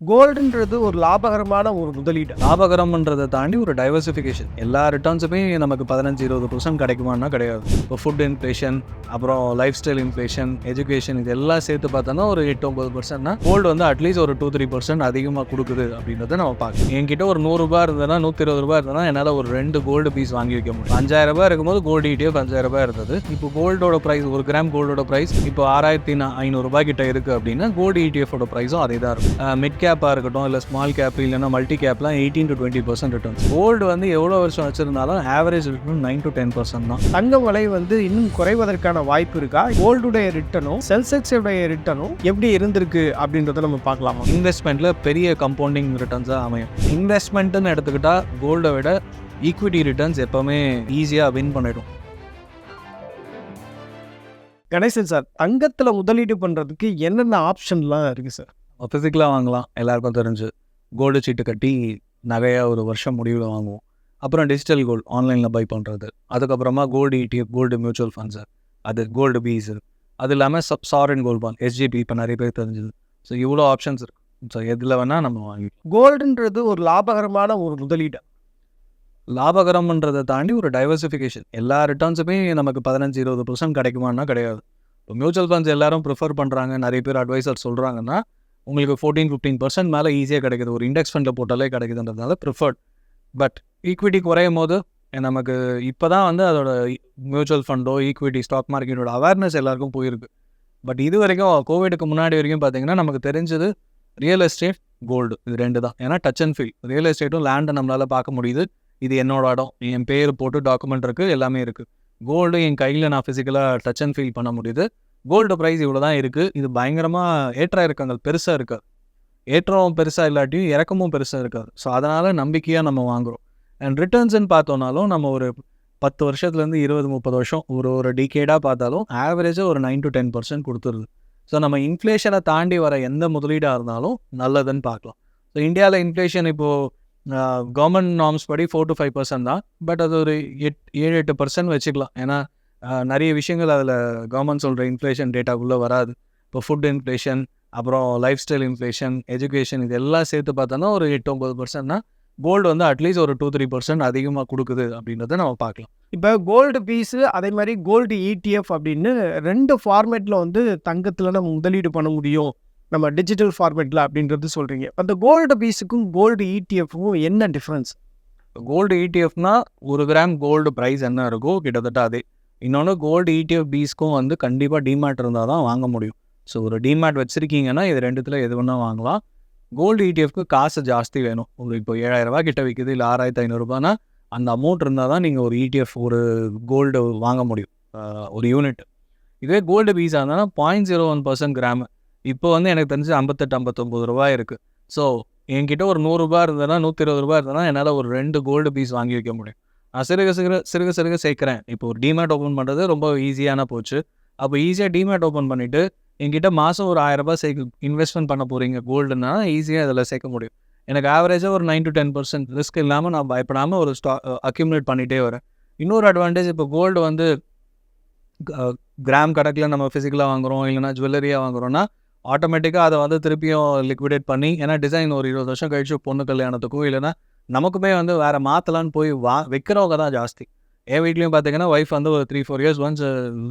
கோல்டுன்றது ஒரு லாபகரமான ஒரு முதலீடு. லாபகரம்ன்றதை தாண்டி ஒரு டைவர்சிஃபிகேஷன் எல்லா ரிட்டர்ன்ஸுமே நமக்கு பதினஞ்சு இருபது பர்சன்ட் கிடைக்குமானா கிடையாது. இப்போ ஃபுட் இன்ஃப்ளேஷன் அப்புறம் லைஃப் ஸ்டைல் இன்ஃப்ளேஷன் எஜுகேஷன் இது எல்லாம் சேர்த்து பார்த்தோன்னா ஒரு எட்டு ஒம்பது பர்சன்ட்னா கோல்டு வந்து அட்லீஸ்ட் ஒரு டூ த்ரீ பர்சன்ட் அதிகமாக கொடுக்குது அப்படின்றத நம்ம பார்க்கணும். என்கிட்ட ஒரு நூறுரூபா இருந்ததுன்னா நூற்றி இருபது ரூபா இருந்ததுன்னா என்னால் ஒரு ரெண்டு கோல்டு பீஸ் வாங்கி வைக்க முடியும். அஞ்சாயிரம் ரூபாய் இருக்கும்போது கோல்டு இடிஎஃப் அஞ்சாயிரம் ரூபாய் இருந்தது. இப்போ கோல்டோட ப்ரைஸ் ஒரு கிராம் கோல்டோட ப்ரைஸ் இப்போ ஆறாயிரத்தி ஐநூறுரூபா கிட்ட இருக்குது அப்படின்னா கோல்டு இடிஎஃபோட ப்ரைஸும் அதே தான் இருக்கும். மிட் கேப்பாக இருக்கட்டும் இல்லை ஸ்மால் கேப் இல்லைன்னா multi கேப்லாம் eighteen to twenty percent returns gold வந்து எவ்வளோ வருஷம் வச்சிருந்தாலும் average return nine to ten percent தான். தங்கம் விலை வந்து இன்னும் குறைவதற்கான வாய்ப்பு இருக்கா? கோல்டுடைய ரிட்டனும் செல்செக்ஸுடைய ரிட்டனும் எப்படி இருந்திருக்கு அப்படின்றத நம்ம பார்க்கலாமா? இன்வெஸ்ட்மெண்ட்டில் பெரிய கம்பவுண்டிங் ரிட்டர்ன்ஸாக அமையும். இன்வெஸ்ட்மெண்ட்டுன்னு எடுத்துக்கிட்டால் கோல்டை விட ஈக்விட்டி ரிட்டர்ன்ஸ் எப்போவுமே ஈஸியாக வின் பண்ணிடும். கணேசன் சார் தங்கத்துல முதலீடு பண்றதுக்கு என்னென்ன ஆப்ஷன்லாம் இருக்கு சார்? ஃபிசிக்கலாக வாங்கலாம். எல்லாருக்கும் தெரிஞ்சு. கோல்டு சீட்டு கட்டி நகையாக ஒரு வருஷம் முடிவில் வாங்குவோம். அப்புறம் டிஜிட்டல் கோல்டு ஆன்லைனில் பை பண்ணுறது அதுக்கப்புறமா gold ETF gold mutual funds அது கோல்டு பீஸ் அது இல்லாமல் சப் சாரன் கோல்டு பாண்ட் எஸ்ஜிபி இப்போ நிறைய பேர் தெரிஞ்சுது. ஸோ இவ்வளோ ஆப்ஷன்ஸ் இருக்கு. ஸோ எதில் வேணால் நம்ம வாங்கிக்கலாம். கோல்டுன்றது ஒரு லாபகரமான ஒரு முதலீடு. லாபகரம்ன்றதை தாண்டி ஒரு டைவர்சிஃபிகேஷன் எல்லா ரிட்டர்ன்ஸுமே நமக்கு பதினஞ்சு இருபது பர்சன்ட் கிடைக்குமான்னா கிடையாது. இப்போ மியூச்சுவல் ஃபண்ட்ஸ் எல்லாரும் ப்ரிஃபர் பண்ணுறாங்க நிறைய பேர் அட்வைசர் சொல்கிறாங்கன்னா உங்களுக்கு ஃபோர்டீன் ஃபிஃப்டீன் பர்சன்ட் மேலே ஈஸியாக கிடைக்குது. ஒரு இண்டெக்ஸ் ஃபண்டில் போட்டாலே கிடைக்குதுன்றதுனால ப்ரிஃபர்ட் பட் ஈக்விட்டி குறையும் போது நமக்கு இப்போ தான் வந்து அதோட மியூச்சுவல் ஃபண்டோ ஈக்விட்டி ஸ்டாக் மார்க்கெட்டோட அவேர்னஸ் எல்லாருக்கும் போயிருக்கு. பட் இது வரைக்கும் கோவிடுக்கு முன்னாடி வரைக்கும் பார்த்தீங்கன்னா நமக்கு தெரிஞ்சது ரியல் எஸ்டேட் கோல்டு இது ரெண்டு தான். ஏன்னா டச் அண்ட் ஃபீல் ரியல் எஸ்டேட்டும் லேண்டை நம்மளால் பார்க்க முடியுது. இது என்னோட இடம். என் பேர் போட்டு டாக்குமெண்ட் இருக்குது எல்லாமே இருக்குது கோல்டு என் கையில் நான் ஃபிசிக்கலாக டச் அண்ட் ஃபீல் பண்ண முடியுது. கோல்டு ப்ரைஸ் இவ்வளோ தான் இருக்குது இது பயங்கரமாக ஏற்ற இறக்கங்கள் பெருசாக இருக்காது. ஏற்றம் பெருசாக இல்லாட்டியும் இறக்கமும் பெருசாக இருக்காது. ஸோ அதனால் நம்பிக்கையாக நம்ம வாங்குகிறோம் அண்ட் ரிட்டர்ன்ஸ்னு பார்த்தோம்னாலும் நம்ம ஒரு பத்து வருஷத்துலேருந்து இருபது முப்பது வருஷம் ஒரு ஒரு டிகேடாக பார்த்தாலும் ஆவரேஜாக ஒரு நைன் டு டென் பர்சன்ட் கொடுத்துருது. ஸோ நம்ம இன்ஃப்ளேஷனை தாண்டி வர எந்த முதலீடாக இருந்தாலும் நல்லதுன்னு பார்க்கலாம். ஸோ இந்தியாவில் இன்ஃப்ளேஷன் இப்போது கவர்மெண்ட் நார்ம்ஸ் படி ஃபோர் டு ஃபைவ் பர்சன்ட் தான். பட் அது ஒரு எட் ஏழு எட்டு பர்சன்ட் வச்சுக்கலாம். ஏன்னா நிறைய விஷயங்கள் அதில் கவர்மெண்ட் சொல்கிற இன்ஃப்ளேஷன் டேட்டாக்குள்ளே வராது. இப்போ ஃபுட் இன்ஃப்ளேஷன் அப்புறம் லைஃப் ஸ்டைல் இன்ஃப்ளேஷன் எஜுகேஷன் இது எல்லாம் சேர்த்து பார்த்தோன்னா ஒரு எட்டு ஒம்பது பர்சன்ட்னா கோல்டு வந்து அட்லீஸ்ட் ஒரு டூ த்ரீ பர்சன்ட் அதிகமாக கொடுக்குது அப்படின்றத நம்ம பார்க்கலாம். இப்போ கோல்டு பீஸு அதே மாதிரி கோல்டு இடிஎஃப் அப்படின்னு ரெண்டு ஃபார்மேட்டில் வந்து தங்கத்தில் நம்ம முதலீடு பண்ண முடியும். நம்ம டிஜிட்டல் ஃபார்மேட்டில் அப்படின்றது சொல்கிறீங்க அந்த கோல்டு பீஸுக்கும் கோல்டு இடிஎஃப்க்கும் என்ன டிஃப்ரென்ஸ் கோல்டு இடிஎஃப்னா ஒரு கிராம் கோல்டு ப்ரைஸ் என்ன இருக்கோ கிட்டத்தட்ட அதே. இன்னொன்று கோல்டு இடிஎஃப் பீஸ்க்கும் வந்து கண்டிப்பாக டிமேட் இருந்தால் தான் வாங்க முடியும். ஸோ ஒரு டிமேட் வச்சுருக்கீங்கன்னா இது ரெண்டுத்தில் எது வேணால் வாங்கலாம். கோல்டு இடிஎஃப்க்கு காசு ஜாஸ்தி வேணும். ஒரு இப்போ ஏழாயிரம் கிட்ட விற்கிது இல்லை ஆறாயிரத்து ஐநூறுரூபானா அந்த அமௌண்ட் இருந்தால் தான் நீங்கள் ஒரு இடிஎஃப் ஒரு கோல்டு வாங்க முடியும். ஒரு யூனிட் இதே கோல்டு பீஸாக இருந்தால் point zero one percent gram இப்போ வந்து எனக்கு தெரிஞ்சு ஐம்பத்தெட்டு ஐம்பத்தொம்பது ரூபாய் இருக்குது ஸோ என்கிட்ட ஒரு நூறுரூபா இருந்ததுன்னா நூற்றி இருபது ரூபா இருந்ததுன்னா என்னால் ஒரு ரெண்டு கோல்டு பீஸ் வாங்கி வைக்க முடியும். சிறுக சிறு சிறுக சிறுக சேர்க்குறேன். இப்போ ஒரு டிமேட் ஓப்பன் பண்ணுறது ரொம்ப ஈஸியான போச்சு. அப்போ ஈஸியாக டிமேட் ஓப்பன் பண்ணிவிட்டு என்கிட்ட மாதம் ஒரு ஆயிரரூபா சேர்க்க இன்வெஸ்ட்மெண்ட் பண்ண போகிறீங்க கோல்டுனா ஈஸியாக இதில் சேர்க்க முடியும். எனக்கு ஆவரேஜாக ஒரு nine to ten percent risk இல்லாமல் நான் பயப்படாமல் ஒரு ஸ்டா அக்யூமுலேட் பண்ணிகிட்டே வரேன். இன்னொரு அட்வான்டேஜ் இப்போ கோல்டு வந்து கிராம் கணக்கில் நம்ம ஃபிசிக்கலாக வாங்குறோம் இல்லைனா ஜுவல்லரியாக வாங்குகிறோன்னா ஆட்டோமேட்டிக்காக அதை வந்து திருப்பியும் லிக்விடேட் பண்ணி ஏன்னா டிசைன் ஒரு இருபது வருஷம் கழிச்சு பொண்ணு கல்யாணத்துக்கும் இல்லைன்னா நமக்குமே வந்து வேறு மாற்றலான்னு போய் வா வைக்கிறவங்க தான் ஜாஸ்தி. என் வீட்லேயும் பார்த்தீங்கன்னா ஒய்ஃப் வந்து ஒரு த்ரீ ஃபோர் இயர்ஸ் ஒன்ஸ்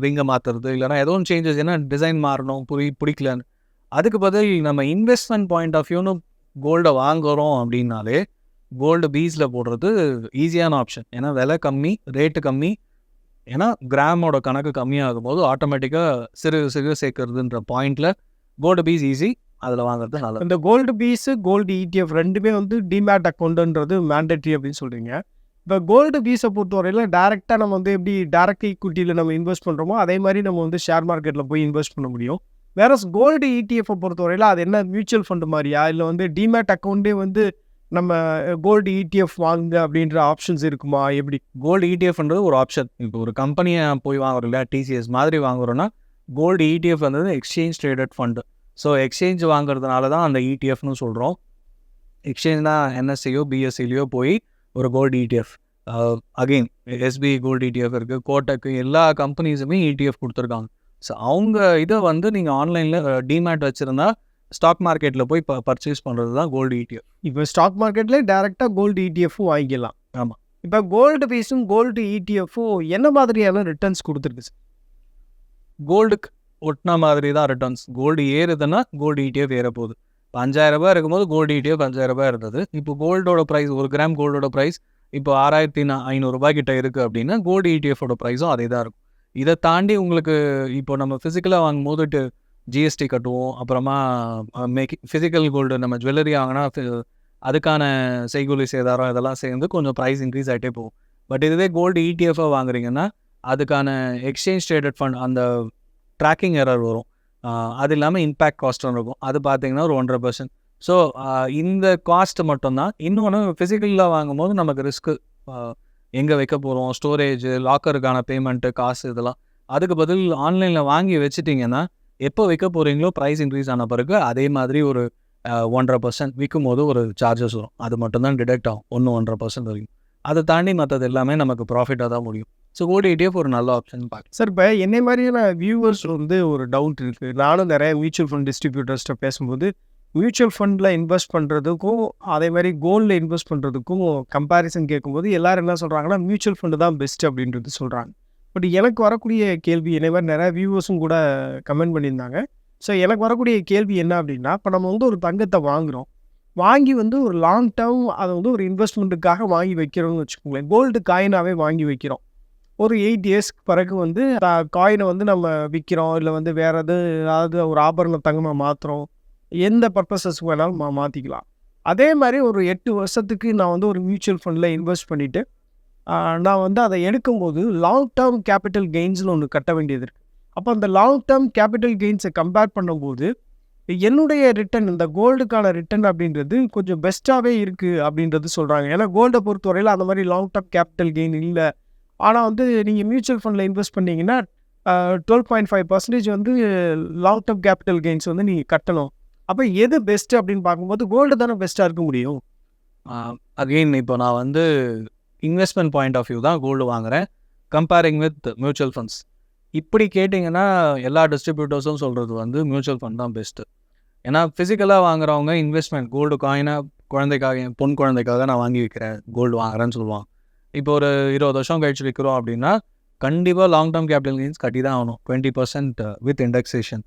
ரிங்கை மாற்றுறது இல்லைனா ஏதோ ஒன்று சேஞ்சஸ் ஏன்னா டிசைன் மாறணும் புரி பிடிக்கலன்னு. அதுக்கு பதில் நம்ம இன்வெஸ்ட்மெண்ட் பாயிண்ட் ஆஃப் வியூன்னு கோல்டை வாங்குறோம் அப்படின்னாலே கோல்டு பீஸில் போடுறது ஈஸியான ஆப்ஷன் ஏன்னா விலை கம்மி ரேட்டு கம்மி. ஏன்னா கிராமோட கணக்கு கம்மியாகும் போது ஆட்டோமேட்டிக்காக சிறு சிறு சேர்க்கறதுன்ற பாயிண்டில் கோல்டு பீஸ் ஈஸி அதில் வாங்குறது நல்லது. இந்த கோல்டு பீஸு கோல்டு இடிஎஃப் ரெண்டுமே வந்து டிமேட் அக்கௌண்ட்டுன்றது மேண்டட்ரி அப்படின்னு சொல்கிறீங்க இப்போ கோல்டு பீஸை பொறுத்தவரையில் டேரெக்டாக நம்ம வந்து எப்படி டேரக்ட் ஈக்விட்டியில் நம்ம இன்வெஸ்ட் பண்ணுறோமோ அதே மாதிரி நம்ம வந்து ஷேர் மார்க்கெட்டில் போய் இன்வெஸ்ட் பண்ண முடியும். வேற கோல்டு இடிஎஃப்பை பொறுத்தவரையில் அது என்ன மியூச்சுவல் ஃபண்டு மாதிரியா? இல்லை வந்து டிமேட் அக்கௌண்ட்டே வந்து நம்ம கோல்டு இடிஎஃப் வாங்குங்க அப்படின்ற ஆப்ஷன்ஸ் இருக்குமா? எப்படி? கோல்டு இடிஎஃப்ன்றது ஒரு ஆப்ஷன் இப்போ ஒரு கம்பெனியை போய் வாங்குறோம் இல்லையா? டிசிஎஸ் மாதிரி வாங்குறோன்னா கோல்டு இடிஎஃப் வந்து exchange traded fund so exchange வாங்குறதுனால தான் அந்த இடிஎஃப்னு சொல்கிறோம் எக்ஸ்சேஞ்ச்னா என்எஸ்சியோ பிஎஸ்சிலையோ போய் ஒரு gold ETF again SBI gold ETF இருக்குது கோட்டக்கு எல்லா கம்பெனிஸுமே இடிஎஃப் கொடுத்துருக்காங்க. ஸோ அவங்க இதை வந்து நீங்கள் ஆன்லைனில் டிமேட் வச்சுருந்தா ஸ்டாக் மார்க்கெட்டில் போய் ப பர்ச்சேஸ் பண்ணுறது தான் கோல்டு இடிஎஃப் இப்போ ஸ்டாக் மார்க்கெட்லேயே டேரெக்டாக கோல்டு இடிஎஃப்பும் வாங்கிக்கலாம். ஆமா. இப்போ கோல்டு பீஸும் கோல்டு இடிஎஃப்பும் என்ன மாதிரியான ரிட்டர்ன்ஸ் கொடுத்துருக்கு சார் கோல்டுக்கு ஒட்டின மாதிரி தான் ரிட்டர்ன்ஸ் கோல்டு ஏறுதுன்னா கோல்டு இடிஎஃப் ஏற போகுது இப்போ அஞ்சாயிரம் இருக்கும்போது கோல்டு இடிஎஃப் அஞ்சாயிரம் இருந்தது. இப்போ கோல்டோட ப்ரைஸ் ஒரு கிராம் கோல்டோட ப்ரைஸ் இப்போ ஆறாயிரத்தி ஐநூறுரூபா கிட்ட இருக்குது அப்படின்னா கோல்டு இடிஎஃபோட ப்ரைஸும் அதே தான் இருக்கும். இதை தாண்டி உங்களுக்கு இப்போ நம்ம ஃபிசிக்கலாக வாங்கும்போது ஜிஎஸ்டி கட்டுவோம். அப்புறமா மேக்கி ஃபிசிக்கல் கோல்டு நம்ம ஜுவல்லரி வாங்கினா அதுக்கான செய்கூலி சேதாரம் இதெல்லாம் சேர்ந்து கொஞ்சம் ப்ரைஸ் இன்க்ரீஸ் ஆகிட்டே போகும். பட் இதுவே கோல்டு இடிஎஃபாக வாங்குறீங்கன்னா அதுக்கான எக்ஸ்சேஞ்ச் ட்ரேடட் ஃபண்ட் அந்த ட்ராக்கிங் எரர் வரும். அது இல்லாமல் இம்பேக்ட் காஸ்ட்டும் இருக்கும். அது பார்த்தீங்கன்னா ஒரு ஒன்றரை பர்சன்ட் ஸோ இந்த காஸ்ட் மட்டும்தான். இன்னொன்று ஃபிசிக்கலில் வாங்கும்போது நமக்கு ரிஸ்க்கு எங்கே வைக்க போகிறோம் ஸ்டோரேஜ் லாக்கருக்கான பேமெண்ட்டு காசு இதெல்லாம். அதுக்கு பதில் ஆன்லைனில் வாங்கி வச்சுட்டிங்கன்னா எப்போ வைக்க போகிறீங்களோ ப்ரைஸ் இன்க்ரீஸ் ஆன பிறகு அதே மாதிரி ஒரு ஒன்றரை பர்சன்ட் விற்கும் போது ஒரு சார்ஜஸ் வரும். அது மட்டும்தான் டிடெக்ட் ஆகும். ஒன்று ஒன்றரை பர்சன்ட் வரைக்கும். அதை தாண்டி மற்றது எல்லாமே நமக்கு ப்ராஃபிட்டாக தான் முடியும். ஸோ கோல்டு ETF ஒரு நல்ல ஆப்ஷன் பார்க்க சார் இப்போ என்னை மாதிரியான வியூவர்ஸ் வந்து ஒரு டவுட் இருக்குது நானும் நிறைய மியூச்சுவல் ஃபண்ட் டிஸ்ட்ரிபியூட்டர்ஸ்ட்ட பேசும்போது மியூச்சுவல் ஃபண்டில் இன்வெஸ்ட் பண்ணுறதுக்கும் அதே மாதிரி கோல்டில் இன்வெஸ்ட் பண்ணுறதுக்கும் கம்பேரிசன் கேட்கும்போது எல்லோரும் என்ன சொல்கிறாங்கன்னா மியூச்சுவல் ஃபண்டு தான் பெஸ்ட் அப்படின்றது சொல்கிறாங்க பட் எனக்கு வரக்கூடிய கேள்வி என்னை மாதிரி நிறைய வியூவர்ஸும் கூட கமெண்ட் பண்ணியிருந்தாங்க. ஸோ எனக்கு வரக்கூடிய கேள்வி என்ன அப்படின்னா இப்போ நம்ம வந்து ஒரு தங்கத்தை வாங்குகிறோம் வாங்கி வந்து ஒரு லாங் டேர்ம் அதை வந்து ஒரு இன்வெஸ்ட்மெண்ட்டுக்காக வாங்கி வைக்கிறோம்னு வச்சுக்கோங்களேன். கோல்டு காயினாகவே வாங்கி வைக்கிறோம். ஒரு எயிட் இயர்ஸ்க்கு பிறகு வந்து காயினை வந்து நம்ம விற்கிறோம் இல்லை வந்து வேறு எது ஏதாவது ஒரு ஆபரண தங்கமாக மாற்றுறோம் எந்த பர்பஸஸ்க்கு வேணாலும் மா மாற்றிக்கலாம் அதே மாதிரி ஒரு எட்டு வருஷத்துக்கு நான் வந்து ஒரு மியூச்சுவல் ஃபண்டில் இன்வெஸ்ட் பண்ணிவிட்டு நான் வந்து அதை எடுக்கும்போது லாங் டேர்ம் கேபிட்டல் கெயின்ஸ்னு ஒன்று கட்ட வேண்டியது இருக்குது அப்போ அந்த லாங் டேர்ம் கேபிட்டல் கெயின்ஸை கம்பேர் பண்ணும்போது என்னுடைய ரிட்டர்ன் இந்த கோல்டுக்கான ரிட்டர்ன் அப்படின்றது கொஞ்சம் பெஸ்ட்டாகவே இருக்குது அப்படின்றது சொல்கிறாங்க ஏன்னா கோல்டை பொறுத்தவரையில் அந்த மாதிரி லாங் டேர்ம் கேபிட்டல் கெயின் இல்லை. ஆனால் வந்து நீங்கள் மியூச்சுவல் ஃபண்டில் இன்வெஸ்ட் பண்ணீங்கன்னா டுவெல் பாயிண்ட் ஃபைவ் பர்சன்டேஜ் வந்து லாங் டர்ம் கேபிட்டல் கெயின்ஸ் வந்து நீங்கள் கட்டணும். அப்போ எது பெஸ்ட்டு அப்படின்னு பார்க்கும்போது கோல்டு தானே பெஸ்ட்டாக இருக்க முடியும்? அகெயின் இப்போ நான் வந்து இன்வெஸ்ட்மெண்ட் பாயிண்ட் ஆஃப் வியூ தான் கோல்டு வாங்குறேன். கம்பேரிங் வித் மியூச்சுவல் ஃபண்ட்ஸ் இப்படி கேட்டிங்கன்னா எல்லா டிஸ்ட்ரிபியூட்டர்ஸும் சொல்கிறது வந்து மியூச்சுவல் ஃபண்ட் தான் பெஸ்ட்டு ஏன்னா ஃபிசிக்கலாக வாங்குறவங்க இன்வெஸ்ட்மெண்ட் கோல்டு காயினாக குழந்தைக்காக என் பொன் குழந்தைக்காக நான் வாங்கி வைக்கிறேன் கோல்டு வாங்குறேன்னு சொல்லுவான் இப்போ ஒரு இருபது வருஷம் கழிச்சு விற்கிறோம் அப்படின்னா கண்டிப்பாக லாங் டேர்ம் கேபிட்டல் கெயின்ஸ் கட்டி தான் ஆகணும் twenty percent with indexation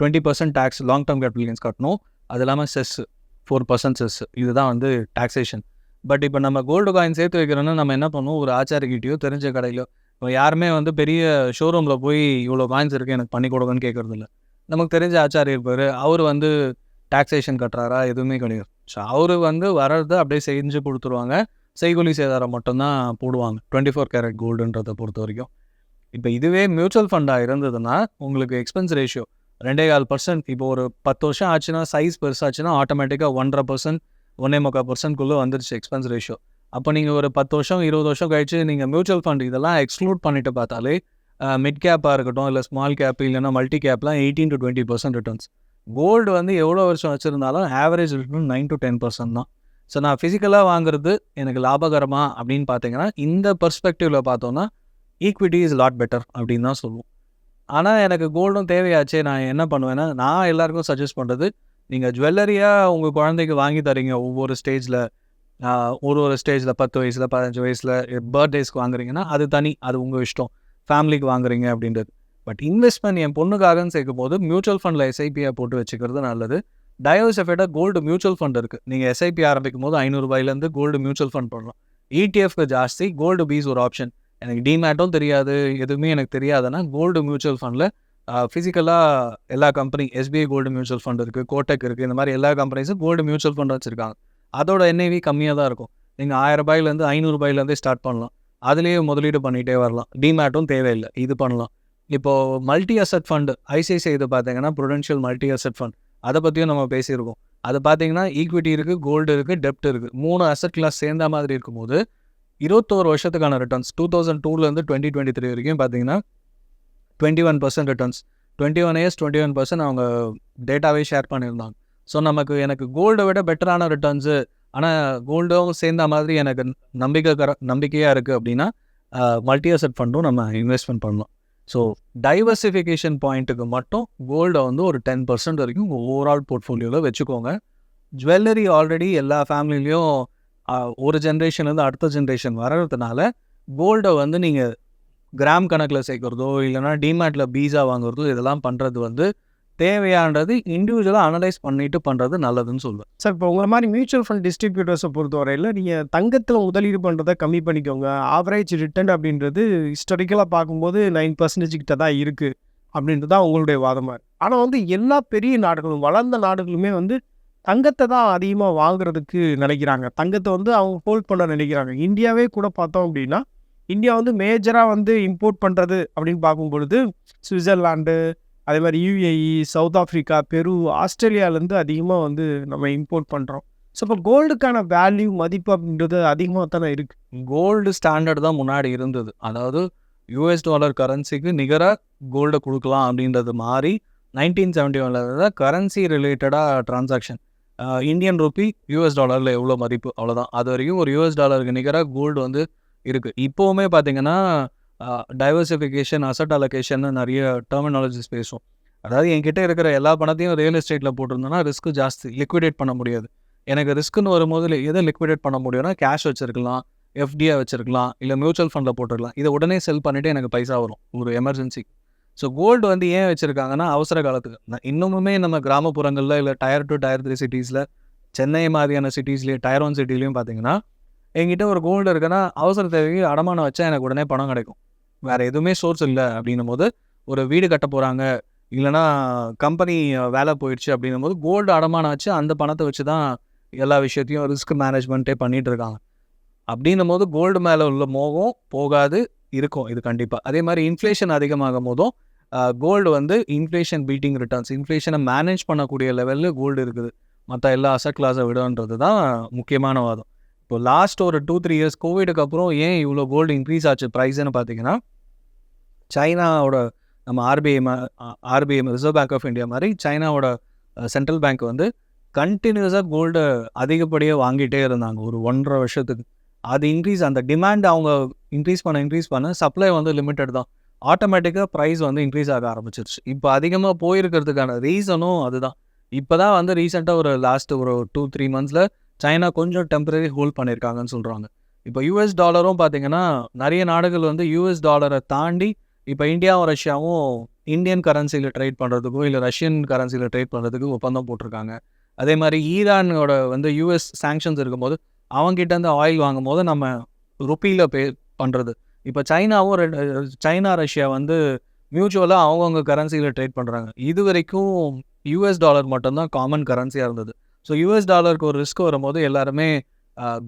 twenty percent tax long term capital gains கட்டணும். அது இல்லாமல் செஸ் ஃபோர் பர்சன்ட் செஸ் இதுதான் வந்து டாக்ஸேஷன் பட் இப்போ நம்ம கோல்டு காயின் சேர்த்து வைக்கிறோன்னா நம்ம என்ன பண்ணுவோம் ஒரு ஆச்சாரிக்கிட்டயோ தெரிஞ்ச கடையிலோ இப்போ யாருமே வந்து பெரிய ஷோரூமில் போய் இவ்வளோ காயின்ஸ் இருக்குது எனக்கு பண்ணி கொடுங்கன்னு கேட்குறது நமக்கு தெரிஞ்ச ஆச்சாரி இருப்பார் அவர் வந்து டாக்ஸேஷன் கட்டுறாரா? எதுவுமே கிடையாது. ஸோ அவர் வந்து வர்றதை அப்படியே செஞ்சு கொடுத்துருவாங்க. செய்கூலி சேதாரம் மட்டும்தான் போடுவாங்க. டுவெண்ட்டி ஃபோர் கேரட் கோல்டுன்றதை பொறுத்த வரைக்கும் இப்போ இதுவே மியூச்சுவல் ஃபண்டாக இருந்ததுன்னா உங்களுக்கு எக்ஸ்பென்ஸ் ரேஷியோ ரெண்டே கால் பர்சன்ட் இப்போ ஒரு பத்து வருஷம் ஆச்சுன்னா சைஸ் பெருசாச்சுன்னா ஆட்டோமேட்டிக்காக ஒன்றரை பர்சன்ட் ஒன்றே முக்கால் பர்சன்ட்குள்ளே வந்துருச்சு எக்ஸ்பென்ஸ் ரேஷியோ அப்போ நீங்கள் ஒரு பத்து வருஷம் இருபது வருஷம் கழிச்சு நீங்கள் மியூச்சுவல் ஃபண்ட் இதெல்லாம் எக்ஸ்க்ளூட் பண்ணிட்டு பார்த்தாலே மிட் கேப்பாக இருக்கட்டும் இல்லை ஸ்மால் கேப் இல்லைன்னா multi கேப்லாம் eighteen to twenty percent returns gold வந்து எவ்வளோ வருஷம் வச்சுருந்தாலும் average return nine to ten percent தான். ஸோ நான் ஃபிசிக்கலாக வாங்குறது எனக்கு லாபகரமா அப்படின்னு பார்த்தீங்கன்னா இந்த பர்ஸ்பெக்டிவில் பார்த்தோன்னா ஈக்விட்டி இஸ் லாட் பெட்டர் அப்படின்னு தான் சொல்லுவோம். ஆனால் எனக்கு கோல்டும் தேவையாச்சே நான் என்ன பண்ணுவேன்னா நான் எல்லாருக்கும் சஜஸ்ட் பண்ணுறது நீங்கள் ஜுவல்லரியாக உங்கள் குழந்தைக்கு வாங்கி தரீங்க ஒவ்வொரு ஸ்டேஜில் ஒரு ஒரு ஸ்டேஜில் பத்து வயசில் பதினஞ்சு வயசில் பர்த்டேஸ்க்கு வாங்குறீங்கன்னா அது தனி அது உங்கள் இஷ்டம். ஃபேமிலிக்கு வாங்குறீங்க அப்படின்றது. பட் இன்வெஸ்ட்மெண்ட் என் பொண்ணுக்காகன்னு சேர்க்கும் போது மியூச்சுவல் ஃபண்டில் எஸ்ஐபியை போட்டு வச்சுக்கிறது நல்லது. டயோசெஃபேட்டாக கோல்டு மியூச்சுவல் ஃபண்ட் இருக்குது நீங்கள் எஸ்ஐபி ஆரம்பிக்கும் போது ஐநூறுபாயிலேருந்து கோல்டு மியூச்சுவல் ஃபண்ட் பண்ணலாம் இடிஎஃப்க்கு ஜாஸ்தி கோல்டு பீஸ் ஒரு ஆப்ஷன் எனக்கு டிமேட்டும் தெரியாது எதுவுமே எனக்கு தெரியாதுன்னா கோல்டு மியூச்சுவல் ஃபண்டில் ஃபிசிக்கலாக எல்லா company SBI gold mutual fund இருக்குது கோட்டெக் இருக்குது இந்த மாதிரி எல்லா கம்பெனிஸும் கோல்டு மியூச்சுவல் ஃபண்ட் வச்சுருக்காங்க. அதோட என்ஐவி கம்மியாக தான் இருக்கும். நீங்கள் ஆயிரம் ஐநூறுரூபாயிலேருந்தே ஸ்டார்ட் பண்ணலாம். அதுலேயே முதலீடு பண்ணிகிட்டே வரலாம். டிமேட்டும் தேவையில்லை இது பண்ணலாம். இப்போது மல்டி அசட் ஃபண்டு ஐசிஐசிஐ இது பார்த்தீங்கன்னா ப்ரொடென்ஷியல் மல்டி அசட் ஃபண்ட் அதை பற்றியும் நம்ம பேசியிருக்கோம். அது பார்த்தீங்கன்னா ஈக்விட்டி இருக்குது கோல்டு இருக்குது டெப்ட் இருக்குது மூணு அசட் கிளாஸ் சேர்ந்த மாதிரி இருக்கும்போது இருபத்தோரு வருஷத்துக்கான ரிட்டர்ன்ஸ் டூ தௌசண்ட் டூலேருந்து டுவெண்ட்டி டுவெண்ட்டி த்ரீ வரைக்கும் பார்த்தீங்கன்னா twenty one percent returns twenty one years twenty one percent அவங்க டேட்டாவே ஷேர் பண்ணியிருந்தாங்க. ஸோ நமக்கு எனக்கு கோல்டை விட பெட்டரான ரிட்டர்ன்ஸு ஆனால் கோல்டும் சேர்ந்த மாதிரி எனக்கு நம்பிக்கை கர நம்பிக்கையாக இருக்குது அப்படின்னா மல்டி அசட் ஃபண்டும் நம்ம இன்வெஸ்ட்மெண்ட் பண்ணலாம். ஸோ டைவர்சிஃபிகேஷன் பாயிண்ட்டுக்கு மட்டும் கோல்டை வந்து ஒரு டென் பர்சன்ட் வரைக்கும் உங்கள் ஓவரால் போர்ட்ஃபோலியோவில் வச்சுக்கோங்க. ஜுவல்லரி ஆல்ரெடி எல்லா ஃபேமிலிலையும் ஒரு ஜென்ரேஷன்லேருந்து அடுத்த ஜென்ரேஷன் வர்றதுனால கோல்டை வந்து நீங்கள் கிராம் கணக்கில் சேர்க்குறதோ இல்லைனா டிமேட்டில் பீஸா வாங்குறதோ இதெல்லாம் பண்ணுறது வந்து தேவையானது இண்டிவிஜுவலாக அனலைஸ் பண்ணிட்டு பண்ணுறது நல்லதுன்னு சொல்லுவேன். சார் இப்போ உங்களை மாதிரி மியூச்சுவல் ஃபண்ட் டிஸ்ட்ரிபியூட்டர்ஸை பொறுத்தவரையில் நீங்கள் தங்கத்தில் முதலீடு பண்ணுறதை கம்மி பண்ணிக்கோங்க. ஆவரேஜ் ரிட்டர்ன் அப்படின்றது ஹிஸ்டாரிக்கலாக பார்க்கும்போது நைன் பர்சன்டேஜ் கிட்ட தான் இருக்குது அப்படின்றது தான் உங்களுடைய வாதமாக இருக்குது ஆனால் வந்து எல்லா பெரிய நாடுகளும் வளர்ந்த நாடுகளுமே வந்து தங்கத்தை தான் அதிகமாக வாங்குறதுக்கு நினைக்கிறாங்க. தங்கத்தை வந்து அவங்க ஹோல்ட் பண்ண நினைக்கிறாங்க. இந்தியாவே கூட பார்த்தோம் அப்படின்னா இந்தியா வந்து மேஜராக வந்து இம்போர்ட் பண்ணுறது அப்படின்னு பார்க்கும் பொழுது சுவிட்சர்லாண்டு அதே மாதிரி யூஏஇ சவுத் ஆஃப்ரிக்கா பெரு ஆஸ்திரேலியாவிலேருந்து அதிகமாக வந்து நம்ம இம்போர்ட் பண்ணுறோம் ஸோ இப்போ கோல்டுக்கான வேல்யூ மதிப்பு அப்படின்றது அதிகமாக தானே இருக்குது கோல்டு ஸ்டாண்டர்ட் தான் முன்னாடி இருந்தது. அதாவது யூஎஸ் டாலர் கரன்சிக்கு நிகராக கோல்டை கொடுக்கலாம் அப்படின்றது மாறி நைன்டீன் செவன்ட்டி ஒனில் தான் கரன்சி ரிலேட்டடாக டிரான்சாக்ஷன் இந்தியன் ருப்பி யூஎஸ் டாலரில் எவ்வளோ மதிப்பு? அவ்வளோதான் அது வரைக்கும் ஒரு யூஎஸ் டாலருக்கு நிகராக கோல்டு வந்து இருக்குது இப்போவுமே பார்த்தீங்கன்னா டைவர்சிஃபிகேஷன் அசட் அலோகேஷன் நிறைய டெர்மினாலஜிஸ் பேசும். அதாவது என்கிட்ட இருக்கிற எல்லா பணத்தையும் ரியல் எஸ்டேட்டில் போட்டிருந்தோன்னா ரிஸ்க்கு ஜாஸ்தி லிக்விடேட் பண்ண முடியாது. எனக்கு ரிஸ்க்குன்னு வரும்போது எதை லிக்விடேட் பண்ண முடியும்னா கேஷ் வச்சுருக்கலாம் எஃப்டியாக வச்சுருக்கலாம் இல்லை மியூச்சுவல் ஃபண்டில் போட்டுருக்கலாம். இதை உடனே செல் பண்ணிவிட்டு எனக்கு பைசா வரும் ஒரு எமர்ஜென்சி ஸோ கோல்டு வந்து ஏன் வச்சுருக்காங்கன்னா அவசர காலத்துக்கு. நான் இன்னுமுமே நம்ம கிராமப்புறங்களில் இல்லை டயர் டூ டயர் த்ரீ சிட்டிஸில் சென்னை மாதிரியான சிட்டிஸ்லேயும் டயர் ஒன் சிட்டிலையும் பார்த்தீங்கன்னா என்கிட்ட ஒரு கோல்டு இருக்குன்னா அவசர தேவைக்கு அடமானம் வச்சா எனக்கு உடனே பணம் கிடைக்கும். வேறு எதுவுமே சோர்ஸ் இல்லை அப்படின்னும் போது ஒரு வீடு கட்ட போகிறாங்க இல்லைனா கம்பெனி வேலை போயிடுச்சு அப்படின்னும் போது கோல்டு அடமானம் வச்சு அந்த பணத்தை வச்சு தான் எல்லா விஷயத்தையும் ரிஸ்க் மேனேஜ்மெண்ட்டே பண்ணிகிட்டு இருக்காங்க. அப்படின்னும் போது கோல்டு மேலே உள்ள மோகம் போகாது இருக்கும் இது கண்டிப்பாக அதே மாதிரி இன்ஃப்ளேஷன் அதிகமாகும் போதும் கோல்டு வந்து இன்ஃப்ளேஷன் பீட்டிங் ரிட்டர்ன்ஸ் இன்ஃப்ளேஷனை மேனேஜ் பண்ணக்கூடிய லெவலில் கோல்டு இருக்குது. மற்ற எல்லா அசட் கிளாஸை விடன்றது தான் முக்கியமான வாதம். இப்போ லாஸ்ட் ஒரு டூ த்ரீ இயர்ஸ் கோவிடுக்கு அப்புறம் ஏன் இவ்வளோ கோல்டு இன்க்ரீஸ் ஆச்சு ப்ரைஸ்னு பார்த்தீங்கன்னா சைனாவோட நம்ம RBI RBI reserve bank of India மாதிரி சைனாவோட சென்ட்ரல் பேங்க் வந்து கண்டினியூஸாக கோல்டு அதிகப்படியாக வாங்கிட்டே இருந்தாங்க. ஒரு ஒன்றரை வருஷத்துக்கு. அது இன்க்ரீஸ் அந்த டிமாண்ட் அவங்க இன்க்ரீஸ் பண்ண இன்க்ரீஸ் பண்ண சப்ளை வந்து லிமிட்டட் தான். ஆட்டோமேட்டிக்காக ப்ரைஸ் வந்து இன்க்ரீஸ் ஆக ஆரம்பிச்சிருச்சு. இப்போ அதிகமாக போயிருக்கிறதுக்கான ரீசனும் அதுதான். இப்போ தான் வந்து ரீசெண்டாக ஒரு லாஸ்ட் ஒரு டூ த்ரீ மந்த்ஸில் சைனா கொஞ்சம் டெம்பரரி ஹோல்ட் பண்ணியிருக்காங்கன்னு சொல்கிறாங்க இப்போ யூஎஸ் டாலரும் பார்த்தீங்கன்னா நிறைய நாடுகள் வந்து யூஎஸ் டாலரை தாண்டி இப்போ இந்தியாவும் ரஷ்யாவும் இந்தியன் கரன்சியில் ட்ரேட் பண்ணுறதுக்கோ இல்லை ரஷ்யன் கரன்சியில் ட்ரேட் பண்ணுறதுக்கு ஒப்பந்தம் போட்டிருக்காங்க. அதே மாதிரி ஈரானோட வந்து யூஎஸ் சாங்ஷன்ஸ் இருக்கும்போது அவங்ககிட்ட இருந்து ஆயில் வாங்கும் போது நம்ம ருப்பியில் பே பண்ணுறது இப்போ சைனாவும் ரெண்டு சைனா ரஷ்யா வந்து மியூச்சுவலாக அவங்கவுங்க கரன்சியில் ட்ரேட் பண்ணுறாங்க இது வரைக்கும் யூஎஸ் டாலர் மட்டும்தான் காமன் கரன்சியாக இருந்தது. ஸோ யூஎஸ் டாலருக்கு ஒரு ரிஸ்க் வரும்போது எல்லாருமே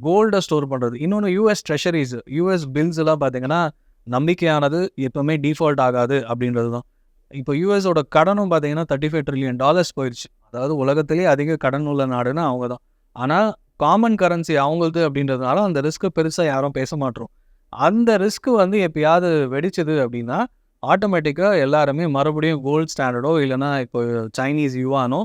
கோல்டை ஸ்டோர் பண்ணுறது இன்னொன்று யூஎஸ் ட்ரெஷரிஸ் யூஎஸ் பில்ஸ் எல்லாம் பார்த்தீங்கன்னா நம்பிக்கையானது எப்போவுமே டிஃபால்ட் ஆகாது அப்படின்றது தான். இப்போ யூஎஸோட கடனும் பார்த்தீங்கன்னா தேர்ட்டி ஃபைவ் ட்ரில்லியன் டாலர்ஸ் போயிடுச்சு அதாவது உலகத்திலேயே அதிக கடன் உள்ள நாடுன்னா அவங்க தான். ஆனால் காமன் கரன்சி அவங்களது அப்படின்றதுனால அந்த ரிஸ்க்கு பெருசாக யாரும் பேச மாட்டோம். அந்த ரிஸ்க்கு வந்து எப்பயாவது வெடிச்சது அப்படின்னா ஆட்டோமேட்டிக்காக எல்லாருமே மறுபடியும் கோல்டு ஸ்டாண்டர்டோ இல்லைனா இப்போ சைனீஸ் யுவானோ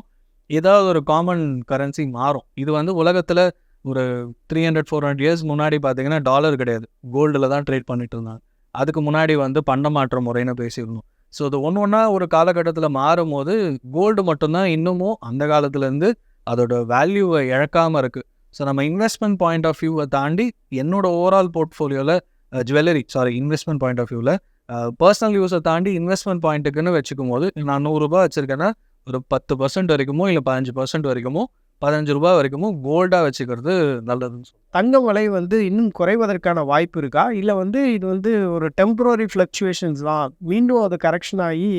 ஏதாவது ஒரு காமன் கரன்சி மாறும். இது வந்து உலகத்தில் ஒரு three hundred four hundred years முன்னாடி பார்த்தீங்கன்னா டாலர் கிடையாது. கோல்டில் தான் ட்ரேட் பண்ணிட்டு இருந்தாங்க. அதுக்கு முன்னாடி வந்து பண்ட மாற்ற முறைன்னு பேசியிருந்தோம். ஸோ அது ஒன்று ஒன்றா ஒரு காலகட்டத்தில் மாறும் போது கோல்டு மட்டும்தான் இன்னமும் அந்த காலத்துலேருந்து அதோட வேல்யூவை இழக்காமல் இருக்குது ஸோ நம்ம இன்வெஸ்ட்மெண்ட் பாயிண்ட் ஆஃப் வியூவை தாண்டி என்னோட overall போர்ட்ஃபோலியோவில் jewellery sorry investment point of வியூவில் பர்சனல் யூஸை தாண்டி இன்வெஸ்ட்மெண்ட் பாயிண்ட்டுக்குன்னு வச்சுக்கும் போது நான் நூறுரூபா வச்சுருக்கேன்னா ஒரு பத்து பர்சன்ட் வரைக்குமோ இல்லை பதினஞ்சு பர்சன்ட் வரைக்குமோ பதினஞ்சு ரூபா வரைக்குமோ கோல்டாக வச்சுக்கிறது நல்லதுன்னு சொல்லுவேன் தங்கம் விலை வந்து இன்னும் குறைவதற்கான வாய்ப்பு இருக்கா? இல்லை வந்து இது வந்து ஒரு டெம்பரரி ஃப்ளக்சுவேஷன்ஸ் தான்? மீண்டும் அது கரெக்ஷன் ஆகி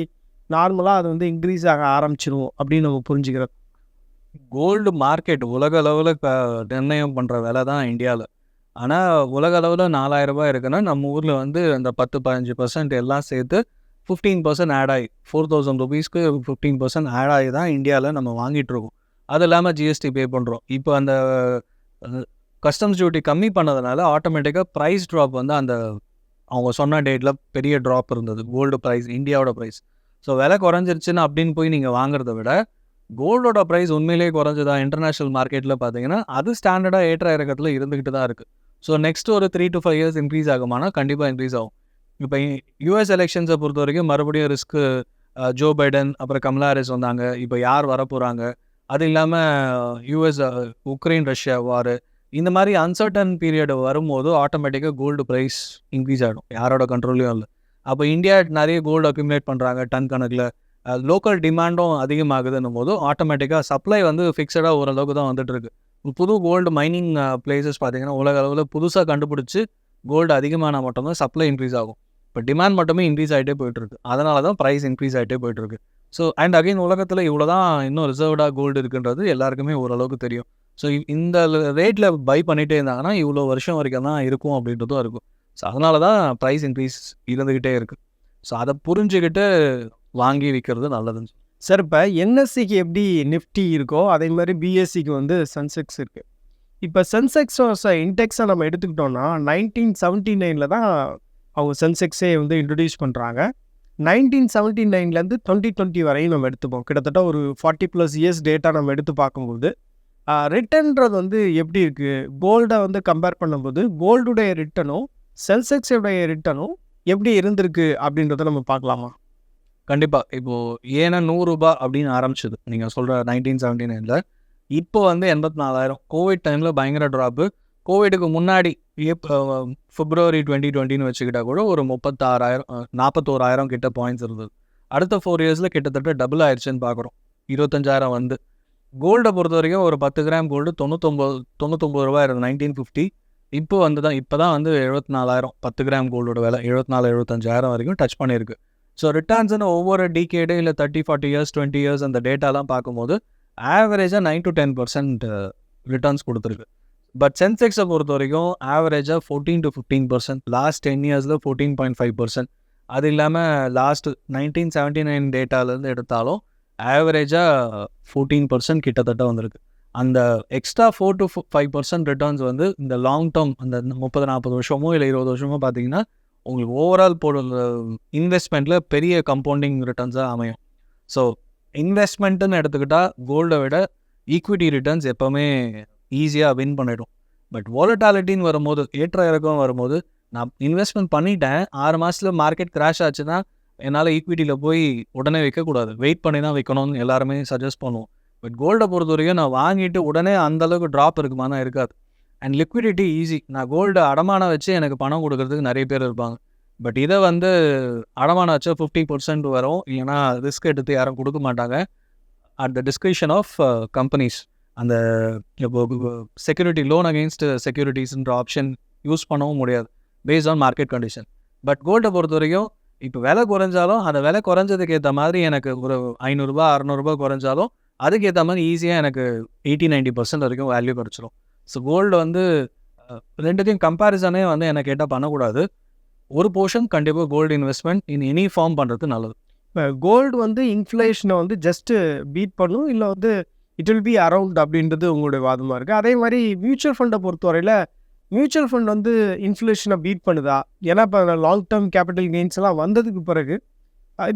நார்மலாக அது வந்து இன்க்ரீஸ் ஆக ஆரம்பிச்சிரும் அப்படின்னு நம்ம புரிஞ்சுக்கிறோம். கோல்டு மார்க்கெட் உலக அளவில் நிர்ணயம் பண்ணுற விலை தான் இந்தியாவில் ஆனால் உலக அளவில் நாலாயிரம் ரூபாய் இருக்குன்னா நம்ம ஊரில் வந்து அந்த பத்து பதினஞ்சு பர்சன்ட் எல்லாம் சேர்த்து ஃபிஃப்டீன் பர்சன்ட் ஆட் ஆகி ஃபோர் தௌசண்ட் ருபீஸ்க்கு ஃபிஃப்டீன் பர்சன்ட் ஆட் ஆகி தான் இந்தியாவில் நம்ம வாங்கிட்டுருக்கோம். அது இல்லாமல் ஜிஎஸ்டி பே பண்ணுறோம் இப்போ அந்த கஸ்டம்ஸ் டியூட்டி கம்மி பண்ணதுனால ஆட்டோமேட்டிக்காக ப்ரைஸ் ட்ராப் வந்து அந்த அவங்க சொன்ன டேட்டில் பெரிய ட்ராப் இருந்தது. கோல்டு ப்ரைஸ் இந்தியாவோட ப்ரைஸ் ஸோ விலை குறைஞ்சிருச்சுன்னு அப்படின்னு போய் நீங்கள் வாங்குறத விட கோல்டோட ப்ரைஸ் உண்மையிலேயே குறைஞ்சதா இன்டர்நேஷ்னல் மார்க்கெட்டில் பார்த்தீங்கன்னா அது ஸ்டாண்டர்டாக ஏற்ற இறக்கத்தில் இருந்துக்கிட்டு தான் இருக்குது ஸோ நெக்ஸ்ட் ஒரு three to five years increase ஆகுமானா கண்டிப்பாக இன்க்ரீஸ் ஆகும். இப்போ யுஎஸ் எலெக்ஷன்ஸை பொறுத்த வரைக்கும் மறுபடியும் ரிஸ்க்கு ஜோ பைடன் அப்புறம் கமலா ஹாரிஸ் வந்தாங்க. இப்போ யார் வர போகிறாங்க அது இல்லாமல் யூஎஸ் உக்ரைன் ரஷ்யா வார் இந்த மாதிரி அன்சர்டன் பீரியட் வரும்போது ஆட்டோமேட்டிக்காக கோல்டு ப்ரைஸ் இன்க்ரீஸ் ஆகிடும் யாரோட கண்ட்ரோலையும் இல்லை. அப்போ இந்தியா நிறைய கோல்டு அக்யூமுலேட் பண்ணுறாங்க டன் கணக்கில். லோக்கல் டிமாண்டும் அதிகமாகுதுன்னும் போது ஆட்டோமேட்டிக்காக சப்ளை வந்து ஃபிக்ஸடாக ஓரளவுக்கு தான் வந்துட்டுருக்கு புது கோல்டு மைனிங் பிளேசஸ் பார்த்தீங்கன்னா உலக அளவில் புதுசாக கண்டுபிடிச்சி கோல்டு அதிகமானால் மட்டும்தான் சப்ளை இன்க்ரீஸ் ஆகும். இப்போ டிமாண்ட் மட்டுமே இன்க்ரீஸ் ஆகிட்டே போயிட்டுருக்கு. அதனால தான் ப்ரைஸ் இன்க்ரீஸ் ஆகிட்டே போயிட்டுருக்கு. ஸோ அண்ட் அகைன் உலகத்தில் இவ்வளோ தான் இன்னும் ரிசர்வ்டாக கோல்டு இருக்குன்றது எல்லாருக்குமே ஓரளவுக்கு தெரியும். ஸோ இந்த ரேட்டில் பை பண்ணிகிட்டே இருந்தாங்கன்னா இவ்வளோ வருஷம் வரைக்கும் தான் இருக்கும் அப்படின்றதும் இருக்கும். ஸோ அதனால தான் ப்ரைஸ் இன்க்ரீஸ் இருந்துக்கிட்டே இருக்குது ஸோ அதை புரிஞ்சுக்கிட்டு வாங்கி விற்கிறது நல்லதுன்னு சார் இப்போ என்எஸ்சிக்கு எப்படி நிஃப்டி இருக்கோ அதே மாதிரி பிஎஸ்சிக்கு வந்து சென்செக்ஸ் இருக்குது இப்போ சென்செக்ஸ் இன்டெக்ஸை நம்ம எடுத்துக்கிட்டோம்னா நைன்டீன் செவன்ட்டி நைனில் தான் அவங்க சென்செக்ஸே வந்து இன்ட்ரடியூஸ் பண்ணுறாங்க நைன்டீன் செவன்ட்டி நைன்லேருந்து டுவெண்ட்டி டுவெண்ட்டி வரையும் நம்ம எடுத்துப்போம். கிட்டத்தட்ட ஒரு ஃபார்ட்டி ப்ளஸ் இயர்ஸ் டேட்டா நம்ம எடுத்து பார்க்கும்போது ரிட்டர்ன்றது வந்து எப்படி இருக்குது கோல்டை வந்து கம்பேர் பண்ணும்போது கோல்டுடைய ரிட்டனும் சென்செக்ஸுடைய ரிட்டனும் எப்படி இருந்திருக்கு அப்படின்றத நம்ம பார்க்கலாமா? கண்டிப்பாக இப்போது ஏன்னா நூறுரூபா அப்படின்னு ஆரம்பிச்சது. நீங்கள் சொல்கிற நைன்டீன் செவன்டி நைனில் இப்போ வந்து எண்பத்தி நாலாயிரம் கோவிட் டைமில் பயங்கர ட்ராப்பு கோவிடுக்கு முன்னாடி ஏப் டுவெண்ட்டி டுவெண்ட்டின்னு வச்சுக்கிட்டா கூட ஒரு முப்பத்தாறாயிரம் நாற்பத்தோராயிரம் கிட்ட பாயிண்ட்ஸ் இருந்தது. அடுத்த ஃபோர் இயர்ஸில் கிட்டத்தட்ட டபுள் ஆயிடுச்சுன்னு பார்க்குறோம் இருபத்தஞ்சாயிரம் வந்து. கோல்டை பொறுத்த வரைக்கும் ஒரு பத்து கிராம் கோல்டு தொண்ணூத்தொம்பது தொண்ணூத்தொம்பது ரூபாய் இருந்தது நைன்டீன் ஃபிஃப்டி இப்போ வந்து தான் இப்போ தான் வந்து எழுபத்தி நாலாயிரம் பத்து கிராம் கோல்டோட விலை எழுபத்தி நாலு எழுபத்தஞ்சாயிரம் வரைக்கும் டச் பண்ணியிருக்கு. ஸோ ரிட்டர்ன்ஸ்னு ஒவ்வொரு டிகேடு இல்லை thirty forty years twenty years அந்த டேட்டாலாம் பார்க்கும்போது ஆவரேஜாக nine to ten percent returns கொடுத்துருக்கு. பட் சென்செக்ஸை பொறுத்த வரைக்கும் ஆவரேஜாக fourteen to fifteen percent last ten இயர்ஸில் ஃபோர்டீன் பாயிண்ட் ஃபைவ் பர்சன்ட் அது இல்லாமல் லாஸ்ட் நைன்டீன் செவன்ட்டி நைன் டேட்டாலேருந்து எடுத்தாலும் ஆவரேஜாக ஃபோர்டீன் பர்சன்ட் கிட்டத்தட்ட வந்திருக்கு. அந்த extra four to five percent returns வந்து இந்த லாங் டேர்ம் அந்த முப்பது நாற்பது வருஷமோ இல்லை இருபது வருஷமோ பார்த்தீங்கன்னா உங்களுக்கு ஓவரால் போடுற இன்வெஸ்ட்மெண்ட்டில் பெரிய கம்பவுண்டிங் ரிட்டர்ன்ஸாக அமையும். ஸோ இன்வெஸ்ட்மெண்ட்டுன்னு எடுத்துக்கிட்டால் கோல்டை விட ஈக்விட்டி ரிட்டர்ன்ஸ் எப்போவுமே ஈஸியாக வின் பண்ணிடும். பட் வாலட்டாலிட்டின்னு வரும்போது ஏற்ற இறக்கம் வரும்போது நான் இன்வெஸ்ட்மெண்ட் பண்ணிட்டேன். ஆறு மாதத்தில் மார்க்கெட் கிராஷ் ஆச்சுன்னா என்னால் ஈக்விட்டியில் போய் உடனே வைக்கக்கூடாது வெயிட் பண்ணி தான் வைக்கணும்னு எல்லாருமே சஜஸ்ட் பண்ணுவோம். பட் கோல்டை பொறுத்த வரைக்கும் நான் வாங்கிட்டு உடனே அந்த அளவுக்கு ட்ராப் இருக்குமானா இருக்காது. அண்ட் லிக்விடிட்டி ஈஸி நான் கோல்டு அடமானம் வச்சு எனக்கு பணம் கொடுக்கறதுக்கு நிறைய பேர் இருப்பாங்க. பட் இதை வந்து அடமான வச்சா ஃபிஃப்டி பர்சன்ட் வரும். ஏன்னா ரிஸ்க் எடுத்து யாரும் கொடுக்க மாட்டாங்க. At the description of companies அந்த இப்போ செக்யூரிட்டி லோன் அகெயின்ஸ்ட் செக்யூரிட்டிஸ்ன்ற ஆப்ஷன் யூஸ் பண்ணவும் முடியாது. Based on market condition but கோல்டை பொறுத்த வரைக்கும் இப்போ விலை குறைஞ்சாலும் அந்த விலை குறைஞ்சதுக்கு ஏற்ற மாதிரி எனக்கு ஒரு ஐநூறுரூபா அறநூறுபா குறைஞ்சாலும் அதுக்கேற்ற மாதிரி ஈஸியாக எனக்கு எயிட்டி நைன்டி பர்சன்ட் வரைக்கும் வேல்யூ கிடச்சிரும். ஸோ கோல்டு வந்து ரெண்டுத்தையும் கம்பேரிசனே வந்து எனக்கு கேட்டால் பண்ணக்கூடாது. ஒரு போர்ஷன் கண்டிப்பாக gold investment in any form பண்ணுறது நல்லது. இப்போ கோல்டு வந்து இன்ஃப்ளேஷனை வந்து ஜஸ்ட்டு பீட் பண்ணும் இல்லை வந்து இட் வில் பி அரவுண்ட் அப்படின்றது உங்களுடைய வாதமாக இருக்குது அதே மாதிரி மியூச்சுவல் ஃபண்டை பொறுத்தவரையில் மியூச்சுவல் ஃபண்ட் வந்து இன்ஃப்ளேஷனை பீட் பண்ணுதா? ஏன்னா இப்போ லாங் டேர்ம் கேபிட்டல் கெயின்ஸ் எல்லாம் வந்ததுக்கு பிறகு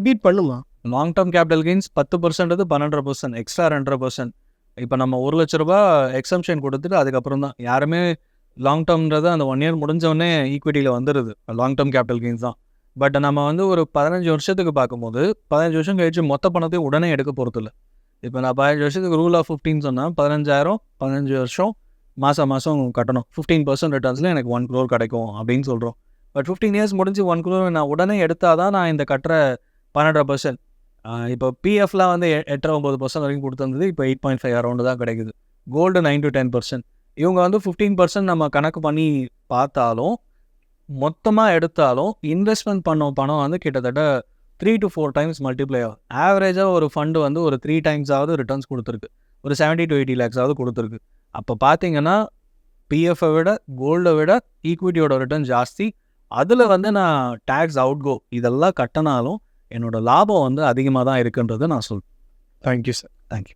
பீட் பண்ணுமா? லாங் டேர்ம் கேபிட்டல் கெயின்ஸ் பத்து பர்சன்ட் பன்னெண்டரை பர்சன்ட் எக்ஸ்ட்ரா ரெண்டரை பர்சன்ட் இப்போ நம்ம ஒரு லட்ச ரூபா எக்ஸம்ஷன் கொடுத்துட்டு அதுக்கப்புறம் தான் யாருமே லாங் டேர்ம்ன்றது அந்த ஒன் இயர் முடிஞ்சவொடனே ஈக்விட்டியில் வந்துடுது லாங் டேர்ம் கேபிட்டல் கெயின்ஸ் தான். பட் நம்ம வந்து ஒரு பதினஞ்சு வருஷத்துக்கு பார்க்கும்போது பதினஞ்சு வருஷம் கழிச்சு மொத்த பணத்தையும் உடனே எடுக்க போகிறதில்ல இப்போ நான் பதினஞ்சு வருஷத்துக்கு ரூல் ஆஃப் ஃபிஃப்டின் சொன்னால் பதினஞ்சாயிரம் பதினஞ்சு வருஷம் மாதம் மாதம் கட்டணும். ஃபிஃப்டீன் பர்சன்ட் ரிட்டர்ன்ஸில் எனக்கு ஒன் க்ரோர் கிடைக்கும் அப்படின்னு சொல்கிறோம் பட் ஃபிஃப்டீன் இயர்ஸ் முடிஞ்சு ஒன் க்ரோர் நான் உடனே எடுத்தால் தான் நான் இந்த கட்டுற பன்னெண்டரை பர்சன்ட் இப்போ பிஎஃப்லாம் வந்து எட்டரை ஒம்பது பர்சன்ட் வரைக்கும் கொடுத்துருந்தது. இப்போ எயிட் பாயிண்ட் ஃபைவ் அரௌண்டு தான் கிடைக்குது. Gold nine to ten percent இவங்க வந்து ஃபிஃப்டீன் பர்சன்ட் நம்ம கணக்கு பண்ணி பார்த்தாலும் மொத்தமாக எடுத்தாலும் இன்வெஸ்ட்மெண்ட் பண்ண பணம் வந்து கிட்டத்தட்ட three to four times multiply ஆகும். ஆவரேஜாக ஒரு ஃபண்டு வந்து ஒரு த்ரீ டைம்ஸாவது ரிட்டர்ன்ஸ் கொடுத்துருக்கு. ஒரு செவன்ட்டி டு எயிட்டி லேக்ஸாவது கொடுத்துருக்கு. அப்போ பார்த்தீங்கன்னா பிஎஃப்பை விட கோல்டை விட ஈக்விட்டியோட ரிட்டர்ன் ஜாஸ்தி. அதில் வந்து நான் டேக்ஸ் அவுட் கோ இதெல்லாம் கட்டினாலும் என்னோட லாபம் வந்து அதிகமாக தான் இருக்குன்றதை நான் சொல்றேன். Thank you sir thank you